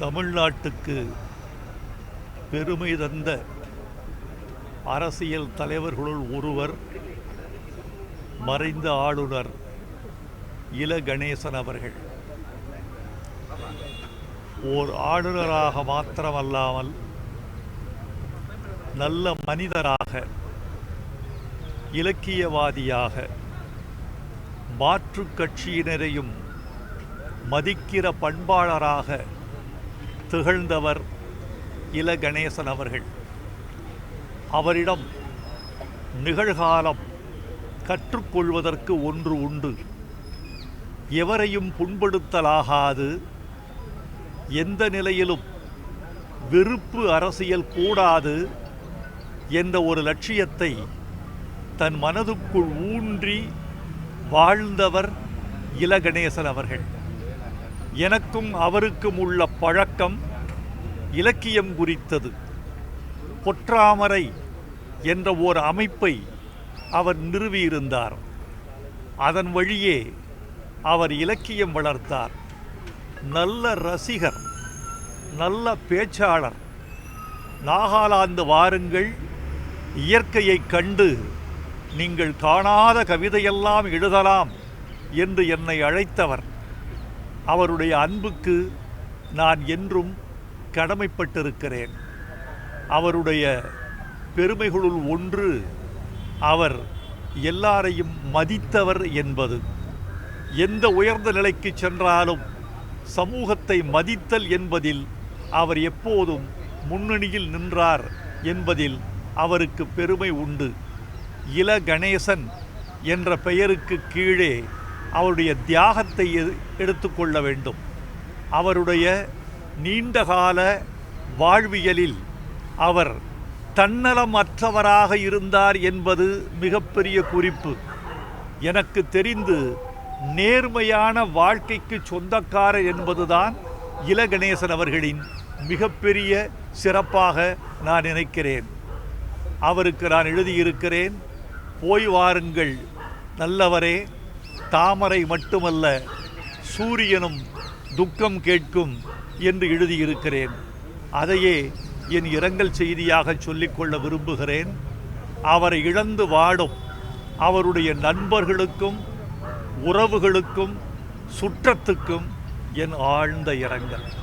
தமிழ்நாட்டுக்கு பெருமை தந்த அரசியல் தலைவர்களுள் ஒருவர் மறைந்த ஆளுநர் இல கணேசன் அவர்கள். ஓர் ஆளுநராக மாத்திரமல்லாமல் நல்ல மனிதராக இலக்கியவாதியாக மாற்றுக் கட்சியினரையும் மதிக்கிற பண்பாளராக திகழ்ந்தவர் இல கணேசன் அவர்கள். அவரிடம் நிகழ்காலம் கற்றுக்கொள்வதற்கு ஒன்று உண்டு. எவரையும் புண்படுத்தலாகாது. எந்த நிலையிலும் வெறுப்பு அரசியல் கூடாது என்ற ஒரு லட்சியத்தை தன் மனதுக்குள் ஊன்றி வாழ்ந்தவர் இலகணேசன் அவர்கள். எனக்கும் அவருக்கும் உள்ள பழக்கம் இலக்கியம் குறித்தது. பொற்றாமரை என்ற ஓர் அமைப்பை அவர் நிறுவியிருந்தார். அதன் வழியே அவர் இலக்கியம் வளர்த்தார். நல்ல ரசிகர் நல்ல பேச்சாளர். நாகாலாந்து வாருங்கள் இயற்கையை கண்டு நீங்கள் காணாத கவிதையெல்லாம் எழுதலாம் என்று என்னை அழைத்தவர். அவருடைய அன்புக்கு நான் என்றும் கடமைப்பட்டிருக்கிறேன். அவருடைய பெருமைகளுள் ஒன்று அவர் எல்லாரையும் மதித்தவர் என்பது. எந்த உயர்ந்த நிலைக்கு சென்றாலும் சமூகத்தை மதித்தல் என்பதில் அவர் எப்போதும் முன்னணியில் நின்றார் என்பதில் அவருக்கு பெருமை உண்டு. இல கணேசன் என்ற பெயருக்கு கீழே அவருடைய தியாகத்தை எடுத்துக்கொள்ள வேண்டும். அவருடைய நீண்டகால வாழ்வியலில் அவர் தன்னலமற்றவராக இருந்தார் என்பது மிகப்பெரிய குறிப்பு. எனக்கு தெரிந்து நேர்மையான வாழ்க்கைக்கு சொந்தக்காரர் என்பதுதான் இலகணேசன் அவர்களின் மிகப்பெரிய சிறப்பாக நான் நினைக்கிறேன். அவருக்கு நான் எழுதியிருக்கிறேன் போய் வாருங்கள் நல்லவரே தாமரை மட்டுமல்ல சூரியனும் துக்கம் கேட்கும் என்று எழுதியிருக்கிறேன். அதையே என் இரங்கல் செய்தியாக சொல்லிக்கொள்ள விரும்புகிறேன். அவரை இழந்து வாடும் அவருடைய நண்பர்களுக்கும் உறவுகளுக்கும் சுற்றத்துக்கும் என் ஆழ்ந்த இரங்கல்.